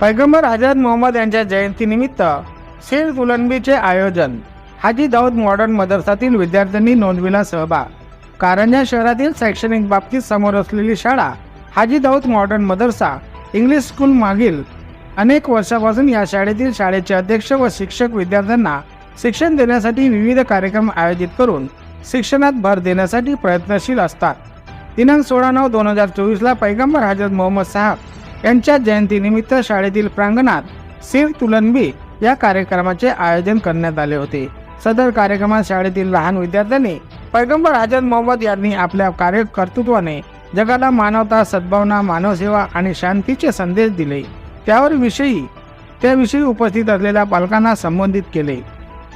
पैगंबर हजरत मोहम्मद यांच्या जयंतीनिमित्त सेल फुलंबीचे आयोजन हाजी दाऊद मॉडर्न मदरसातील विद्यार्थ्यांनी नोंदविला सहभाग. कारंजा शहरातील शैक्षणिक बाबतीत समोर असलेली शाळा Haji Dawood modern Madrasa English school मागील अनेक वर्षापासून या शाळेतील शाळेचे अध्यक्ष व शिक्षक विद्यार्थ्यांना शिक्षण देण्यासाठी विविध कार्यक्रम आयोजित करून शिक्षणात भर देण्यासाठी प्रयत्नशील असतात. दिनांक सोळा नऊ दोन हजार चोवीसला पैगंबर हजरत मोहम्मद साहब यांच्या जयंतीनिमित्त शाळेतील प्रांगणात सिर तुलनबी या कार्यक्रमाचे आयोजन करण्यात आले होते. सदर कार्यक्रमात शाळेतील लहान विद्यार्थ्यांनी पैगंबर हजरत मोहम्मद यांनी आपल्या कार्यकर्तृत्वाने जगाला मानवता सद्भावना मानवसेवा आणि शांतीचे संदेश दिले. त्यावर विषयी त्याविषयी उपस्थित असलेल्या पालकांना संबोधित केले.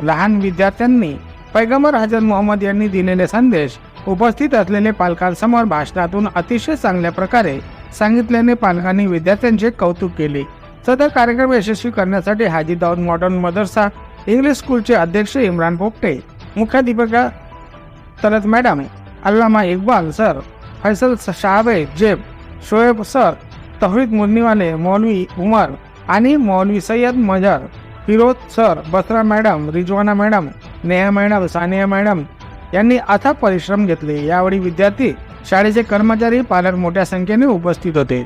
लहान विद्यार्थ्यांनी पैगंबर हजरत मोहम्मद यांनी दिलेले संदेश उपस्थित असलेले पालकांसमोर भाषणातून अतिशय चांगल्या प्रकारे सांगितल्याने पालकांनी विद्यार्थ्यांचे कौतुक केले. सदर कार्यक्रम यशस्वी करण्यासाठी हाजी दाऊद मॉडर्न मदरसा इंग्लिश स्कूलचे अध्यक्ष इम्रान पोपटे मुख्याध्यापिका Talat madam Allama Iqbal sir Faisal Shahabe Zeb Shoeb sir तौहीद मुन्नीवाले मौलवी उमर आणि Maulvi Syed Mazhar Firoz sir Basra madam Rizwana madam Neha madam Sania madam यांनी अथक परिश्रम घेतले. यावेळी विद्यार्थी शाळेचे कर्मचारी पालक मोठ्या संख्येने उपस्थित होते.